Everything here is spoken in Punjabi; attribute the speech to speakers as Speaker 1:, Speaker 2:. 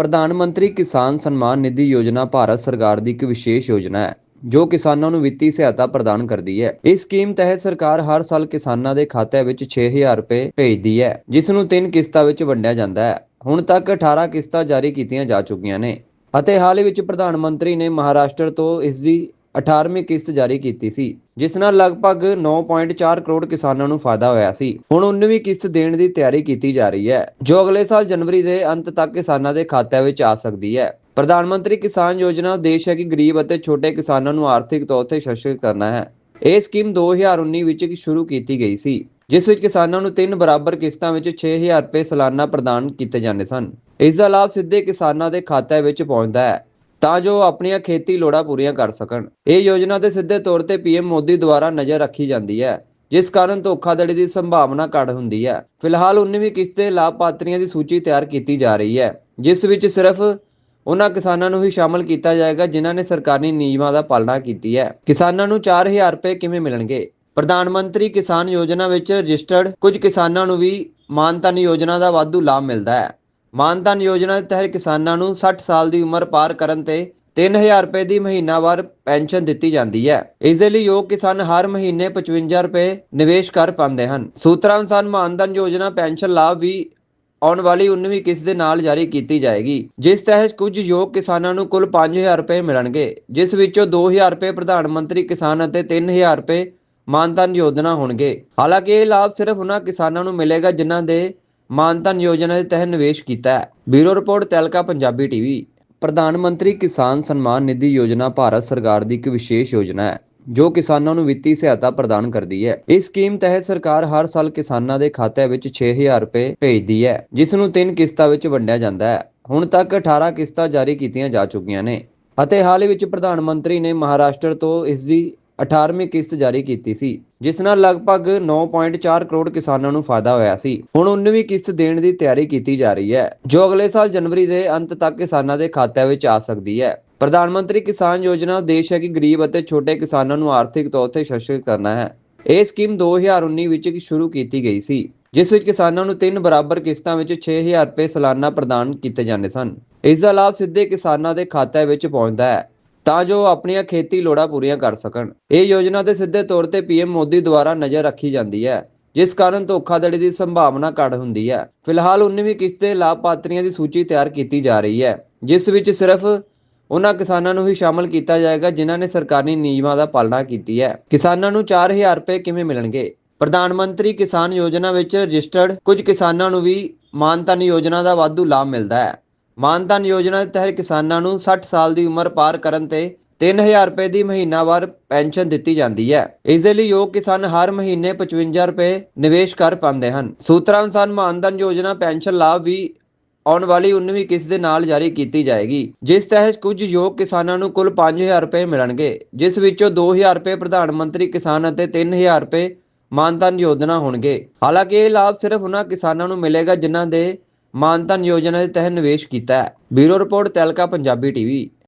Speaker 1: ਪ੍ਰਧਾਨ ਮੰਤਰੀ ਕਿਸਾਨ ਸਨਮਾਨ ਨਿਧੀ ਯੋਜਨਾ ਭਾਰਤ ਸਰਕਾਰ ਦੀ ਇੱਕ ਵਿਸ਼ੇਸ਼ ਯੋਜਨਾ ਹੈ, ਜੋ ਕਿਸਾਨਾਂ ਨੂੰ ਵਿੱਤੀ ਸਹਾਇਤਾ ਪ੍ਰਦਾਨ ਕਰਦੀ ਹੈ। ਇਸ ਸਕੀਮ ਤਹਿਤ ਸਰਕਾਰ ਹਰ ਸਾਲ ਕਿਸਾਨਾਂ ਦੇ ਖਾਤੇ ਵਿੱਚ 6000 ਰੁਪਏ ਭੇਜਦੀ ਹੈ, ਜਿਸ ਨੂੰ ਤਿੰਨ ਕਿਸ਼ਤਾਂ ਵਿੱਚ ਵੰਡਿਆ ਜਾਂਦਾ ਹੈ। ਹੁਣ ਤੱਕ 18 ਕਿਸ਼ਤਾਂ ਜਾਰੀ ਕੀਤੀਆਂ ਜਾ ਚੁੱਕੀਆਂ ਨੇ ਅਤੇ ਹਾਲ ਹੀ ਵਿੱਚ ਪ੍ਰਧਾਨ ਮੰਤਰੀ ਨੇ ਮਹਾਰਾਸ਼ਟਰ ਤੋਂ ਇਸ ਦੀ 18ਵੀਂ ਕਿਸ਼ਤ ਜਾਰੀ ਕੀਤੀ ਸੀ, ਜਿਸ ਨਾਲ ਲਗਭਗ 9.4 ਕਰੋੜ ਕਿਸਾਨਾਂ ਨੂੰ ਫਾਇਦਾ ਹੋਇਆ ਸੀ। ਹੁਣ 19ਵੀਂ ਕਿਸ਼ਤ ਦੇਣ ਦੀ ਤਿਆਰੀ ਕੀਤੀ ਜਾ ਰਹੀ ਹੈ, ਜੋ ਅਗਲੇ ਸਾਲ ਜਨਵਰੀ ਦੇ ਅੰਤ ਤੱਕ ਕਿਸਾਨਾਂ ਦੇ ਖਾਤਿਆਂ ਵਿੱਚ ਆ ਸਕਦੀ ਹੈ। ਪ੍ਰਧਾਨ ਮੰਤਰੀ ਕਿਸਾਨ ਯੋਜਨਾ ਦਾ ਉਦੇਸ਼ ਹੈ ਕਿ ਗਰੀਬ ਅਤੇ ਛੋਟੇ ਕਿਸਾਨਾਂ ਨੂੰ ਆਰਥਿਕ ਤੌਰ ਤੇ ਸਸ਼ਕਤ ਕਰਨਾ ਹੈ। ਇਹ ਸਕੀਮ 2019 ਵਿੱਚ ਸ਼ੁਰੂ ਕੀਤੀ ਗਈ ਸੀ, ਜਿਸ ਵਿੱਚ ਕਿਸਾਨਾਂ ਨੂੰ ਤਿੰਨ ਬਰਾਬਰ ਕਿਸ਼ਤਾਂ ਵਿੱਚ 6000 ਰੁਪਏ ਸਾਲਾਨਾ ਪ੍ਰਦਾਨ ਕੀਤੇ ਜਾਂਦੇ ਸਨ। ਇਸ ਦਾ ਲਾਭ ਸਿੱਧੇ ਕਿਸਾਨਾਂ ਦੇ ਖਾਤਿਆਂ ਵਿੱਚ ਪਹੁੰਚਦਾ ਹੈ। ਤਾਂ ਜੋ ਉਹ ਆਪਣੀਆਂ ਖੇਤੀ ਲੋੜਾਂ ਪੂਰੀਆਂ ਕਰ ਸਕਣ। ਇਹ ਯੋਜਨਾ ਤੇ ਸਿੱਧੇ ਤੌਰ ਤੇ ਪੀਐਮ ਮੋਦੀ ਦੁਆਰਾ ਨਜ਼ਰ ਰੱਖੀ ਜਾਂਦੀ ਹੈ, ਜਿਸ ਕਾਰਨ ਧੋਖਾਧੜੀ ਦੀ ਸੰਭਾਵਨਾ ਘੱਟ ਹੁੰਦੀ ਹੈ। ਫਿਲਹਾਲ 19ਵੀਂ ਕਿਸ਼ਤ ਦੇ ਲਾਭਪਾਤਰੀਆਂ ਦੀ ਸੂਚੀ ਤਿਆਰ ਕੀਤੀ ਜਾ ਰਹੀ ਹੈ, ਜਿਸ ਵਿੱਚ ਸਿਰਫ ਉਹਨਾਂ ਕਿਸਾਨਾਂ ਨੂੰ ਹੀ ਸ਼ਾਮਲ ਕੀਤਾ ਜਾਏਗਾ ਜਿਨ੍ਹਾਂ ਨੇ ਸਰਕਾਰੀ ਨਿਯਮਾਂ ਦਾ ਪਾਲਣਾ ਕੀਤੀ ਹੈ। ਕਿਸਾਨਾਂ ਨੂੰ 4000 ਰੁਪਏ ਕਿਵੇਂ ਮਿਲਣਗੇ? ਪ੍ਰਧਾਨ ਮੰਤਰੀ ਕਿਸਾਨ ਯੋਜਨਾ ਵਿੱਚ ਰਜਿਸਟਰਡ ਕੁਝ ਕਿਸਾਨਾਂ ਨੂੰ ਵੀ ਮਾਨਧਨ ਯੋਜਨਾ ਦਾ ਵਾਧੂ ਲਾਭ ਮਿਲਦਾ ਹੈ। ਮਾਨਧਨ ਯੋਜਨਾ ਦੇ ਤਹਿਤ ਕਿਸਾਨਾਂ ਨੂੰ 60 ਸਾਲ ਦੀ ਉਮਰ ਪਾਰ ਕਰਨ ਤੇ 3000 ਰੁਪਏ ਦੀ ਮਹੀਨਾਵਾਰ ਪੈਨਸ਼ਨ ਦਿੱਤੀ ਜਾਂਦੀ ਹੈ। ਇਸ ਦੇ ਲਈ ਯੋਗ ਕਿਸਾਨ ਹਰ ਮਹੀਨੇ 55 ਰੁਪਏ ਨਿਵੇਸ਼ ਕਰ ਪਾਉਂਦੇ ਹਨ। ਸੂਤਰਾਂ ਅਨੁਸਾਰ ਮਾਨਧਨ ਯੋਜਨਾ ਪੈਨਸ਼ਨ ਲਾਭ ਵੀ ਆਉਣ ਵਾਲੀ 19ਵੀਂ ਕਿਸ਼ਤ ਦੇ ਨਾਲ ਜਾਰੀ ਕੀਤੀ ਜਾਏਗੀ, ਜਿਸ ਤਹਿਤ ਕੁਝ ਯੋਗ ਕਿਸਾਨਾਂ ਨੂੰ ਕੁੱਲ 5000 ਰੁਪਏ ਮਿਲਣਗੇ, ਜਿਸ ਵਿੱਚੋਂ 2000 ਰੁਪਏ ਪ੍ਰਧਾਨ ਮੰਤਰੀ ਕਿਸਾਨ ਅਤੇ 3000 ਰੁਪਏ ਮਾਨਧਨ ਯੋਜਨਾ ਹੋਣਗੇ। ਹਾਲਾਂਕਿ ਇਹ ਲਾਭ ਸਿਰਫ ਉਹਨਾਂ ਕਿਸਾਨਾਂ ਨੂੰ ਮਿਲੇਗਾ ਜਿਨ੍ਹਾਂ ਦੇ ਮਾਨਧਨ ਯੋਜਨਾ ਦੇ ਤਹਿਤ ਨਿਵੇਸ਼ ਕੀਤਾ ਹੈ। Bureau report, Tehelka Punjabi TV. ਪ੍ਰਧਾਨ ਮੰਤਰੀ ਕਿਸਾਨ ਸਨਮਾਨ ਨਿਧੀ ਯੋਜਨਾ ਭਾਰਤ ਸਰਕਾਰ ਦੀ ਇੱਕ ਵਿਸ਼ੇਸ਼ ਯੋਜਨਾ ਹੈ, ਜੋ ਕਿਸਾਨਾਂ ਨੂੰ ਵਿੱਤੀ ਸਹਾਇਤਾ ਪ੍ਰਦਾਨ ਕਰਦੀ ਹੈ। ਇਸ ਸਕੀਮ ਤਹਿਤ ਸਰਕਾਰ ਹਰ ਸਾਲ ਕਿਸਾਨਾਂ ਦੇ ਖਾਤੇ ਵਿੱਚ 6000 ਰੁਪਏ ਭੇਜਦੀ ਹੈ, ਜਿਸ ਨੂੰ ਤਿੰਨ ਕਿਸ਼ਤਾਂ ਵਿੱਚ ਵੰਡਿਆ ਜਾਂਦਾ ਹੈ। ਹੁਣ ਤੱਕ 18 ਕਿਸ਼ਤਾਂ ਜਾਰੀ ਕੀਤੀਆਂ ਜਾ ਚੁੱਕੀਆਂ ਨੇ ਅਤੇ ਹਾਲ ਹੀ ਵਿੱਚ ਪ੍ਰਧਾਨ ਮੰਤਰੀ ਨੇ ਮਹਾਰਾਸ਼ਟਰ ਤੋਂ ਇਸ ਦੀ 18ਵੀਂ ਕਿਸ਼ਤ ਜਾਰੀ ਕੀਤੀ ਸੀ, ਜਿਸ ਨਾਲ ਲਗਭਗ 9.4 ਕਰੋੜ ਕਿਸਾਨਾਂ ਨੂੰ ਫਾਇਦਾ ਹੋਇਆ ਸੀ। ਹੁਣ 19ਵੀਂ ਕਿਸ਼ਤ ਦੇਣ ਦੀ ਤਿਆਰੀ ਕੀਤੀ ਜਾ ਰਹੀ ਹੈ, ਜੋ ਅਗਲੇ ਸਾਲ ਜਨਵਰੀ ਦੇ ਅੰਤ ਤੱਕ ਕਿਸਾਨਾਂ ਦੇ ਖਾਤਿਆਂ ਵਿੱਚ ਆ ਸਕਦੀ ਹੈ। ਪ੍ਰਧਾਨ ਮੰਤਰੀ ਕਿਸਾਨ ਯੋਜਨਾ ਦਾ ਉਦੇਸ਼ ਹੈ ਕਿ ਗਰੀਬ ਅਤੇ ਛੋਟੇ ਕਿਸਾਨਾਂ ਨੂੰ ਆਰਥਿਕ ਤੌਰ ਤੇ ਸਸ਼ਕਤ ਕਰਨਾ ਹੈ। ਇਹ ਸਕੀਮ 2019 ਵਿੱਚ ਸ਼ੁਰੂ ਕੀਤੀ ਗਈ ਸੀ, ਜਿਸ ਵਿੱਚ ਕਿਸਾਨਾਂ ਨੂੰ ਤਿੰਨ ਬਰਾਬਰ ਕਿਸ਼ਤਾਂ ਵਿੱਚ 6000 ਰੁਪਏ ਸਾਲਾਨਾ ਪ੍ਰਦਾਨ ਕੀਤੇ ਜਾਂਦੇ ਸਨ। ਇਸ ਦਾ ਲਾਭ ਸਿੱਧੇ ਕਿਸਾਨਾਂ ਦੇ ਖਾਤਿਆਂ ਵਿੱਚ ਪਹੁੰਚਦਾ ਹੈ। ਤਾਂ ਜੋ ਆਪਣੀਆਂ ਖੇਤੀ ਲੋੜਾਂ ਪੂਰੀਆਂ ਕਰ ਸਕਣ। ਇਹ ਯੋਜਨਾ ਤੇ ਸਿੱਧੇ ਤੌਰ ਤੇ ਪੀਐਮ ਮੋਦੀ ਦੁਆਰਾ ਨਜ਼ਰ ਰੱਖੀ ਜਾਂਦੀ ਹੈ, ਜਿਸ ਕਾਰਨ ਧੋਖਾਧੜੀ ਦੀ ਸੰਭਾਵਨਾ ਘੱਟ ਹੁੰਦੀ ਹੈ। ਫਿਲਹਾਲ 19ਵੀਂ ਕਿਸ਼ਤ ਦੇ ਲਾਭਪਾਤਰੀਆਂ ਦੀ ਸੂਚੀ ਤਿਆਰ ਕੀਤੀ ਜਾ ਰਹੀ ਹੈ, ਜਿਸ ਵਿੱਚ ਸਿਰਫ ਉਹਨਾਂ ਕਿਸਾਨਾਂ ਨੂੰ ਹੀ ਸ਼ਾਮਲ ਕੀਤਾ ਜਾਏਗਾ, ਜਿਨ੍ਹਾਂ ਨੇ ਸਰਕਾਰੀ ਨਿਯਮਾਂ ਦਾ ਪਾਲਣਾ ਕੀਤੀ ਹੈ। ਕਿਸਾਨਾਂ ਨੂੰ 4000 ਰੁਪਏ ਕਿਵੇਂ ਮਿਲਣਗੇ? ਪ੍ਰਧਾਨ ਮੰਤਰੀ ਕਿਸਾਨ ਯੋਜਨਾ ਵਿੱਚ ਰਜਿਸਟਰਡ ਕੁਝ ਕਿਸਾਨਾਂ ਨੂੰ ਵੀ ਮਾਨਧਨ ਯੋਜਨਾ ਦਾ ਵਾਧੂ ਲਾਭ ਮਿਲਦਾ ਹੈ। ਮਾਨਧਨ ਯੋਜਨਾ ਦੇ ਤਹਿਤ ਕਿਸਾਨਾਂ ਨੂੰ 60 ਸਾਲ ਦੀ ਉਮਰ ਪਾਰ ਕਰਨ ਤੇ 3000 ਰੁਪਏ ਦੀ ਮਹੀਨਾਵਾਰ ਪੈਨਸ਼ਨ ਦਿੱਤੀ ਜਾਂਦੀ ਹੈ। ਇਸ ਦੇ ਲਈ ਯੋਗ ਕਿਸਾਨ ਹਰ ਮਹੀਨੇ 55 ਰੁਪਏ ਨਿਵੇਸ਼ ਕਰ ਪਾਉਂਦੇ ਹਨ। ਸੂਤਰਾਂ ਅਨੁਸਾਰ ਮਾਨਧਨ ਯੋਜਨਾ ਪੈਨਸ਼ਨ ਲਾਭ ਵੀ ਆਉਣ ਵਾਲੀ 19ਵੀਂ ਕਿਸ਼ਤ ਦੇ ਨਾਲ ਜਾਰੀ ਕੀਤੀ ਜਾਏਗੀ, ਜਿਸ ਤਹਿਤ ਕੁਝ ਯੋਗ ਕਿਸਾਨਾਂ ਨੂੰ ਕੁੱਲ 5000 ਰੁਪਏ ਮਿਲਣਗੇ, ਜਿਸ ਵਿੱਚੋਂ 2000 ਰੁਪਏ ਪ੍ਰਧਾਨ ਮੰਤਰੀ ਕਿਸਾਨ ਅਤੇ 3000 ਰੁਪਏ ਮਾਨਧਨ ਯੋਜਨਾ ਹੋਣਗੇ। ਹਾਲਾਂਕਿ ਇਹ ਲਾਭ ਸਿਰਫ ਉਹਨਾਂ ਕਿਸਾਨਾਂ ਨੂੰ ਮਿਲੇਗਾ, ਜਿਨ੍ਹਾਂ ਦੇ ਮਾਨਧਨ ਯੋਜਨਾ ਦੇ ਤਹਿਤ ਨਿਵੇਸ਼ ਕੀਤਾ ਹੈ। Bureau report Tehelka Punjabi TV.